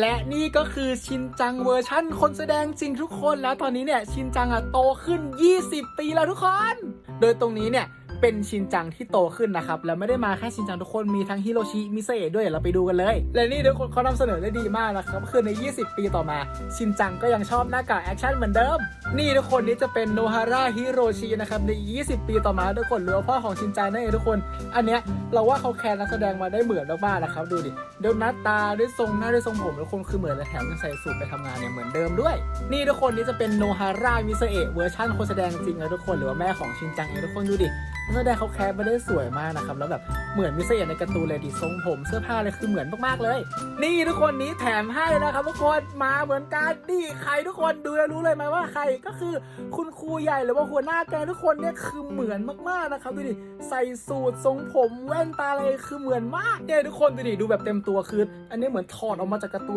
และนี่ก็คือชินจังเวอร์ชั่น คนแสดงจริงทุกคนแล้วตอนนี้เนี่ยชินจังอะโตขึ้น 20 ปีแล้วทุกคน โดยตรงนี้เนี่ย เป็นชินจังที่โตขึ้นนะครับ แล้วไม่ได้มาแค่ชินจังทุกคนมีทั้งฮิโรชิมิเซะด้วยเราไปดูกันเลย และนี่ทุกคนเขานำเสนอได้ดีมากนะครับคือใน 20 ปีต่อมา ชินจังก็ยังชอบหน้ากากแอคชั่นเหมือนเดิม นี่ทุกคนนี้จะเป็นโนฮาร่าฮิโรชินะครับใน 20 ปีต่อมาทุกคนหรือพ่อของชินจังนั่นเองทุกคน อันเนี้ยเราว่าเขาแคร์นักแสดงมาได้เหมือนมากๆนะครับดูดิด้วยหน้าตาด้วยทรงหน้าด้วยทรงผมทุกคนคือเหมือนเลยแถมยังใส่สูทไปทำงานเนี่ยเหมือนเดิมด้วย นี่ทุกคนนี่จะเป็นโนฮาร่ามิเซะเวอร์ชันคนแสดงจริงนะทุกคนหรือว่าแม่ของชินจังเองทุกคนดูดินักแสดงเขาแคร์มาได้สวยมากนะครับ แล้วแบบเหมือนมิเซเอะในการ์ตูนเลยดิทรงผมเสื้อผ้าเลยคือเหมือนมากๆเลย นี่ทุกคนนี้แถมให้นะครับทุกคนมาเหมือนกันนี่ใครทุกคนดูแล้วรู้เลยไหมว่าใครก็คือคุณครูใหญ่หรือว่าหัวหน้าแกงทุกคนเนี่ยคือเหมือนมากๆนะครับดูดิใส่สูททรงผมแว่นตาอะไรคือเหมือนมากเนี่ยทุกคนดูดิดูแบบเต็มตัวคือ อันนี้เหมือนถอดออกมาจากการ์ตูน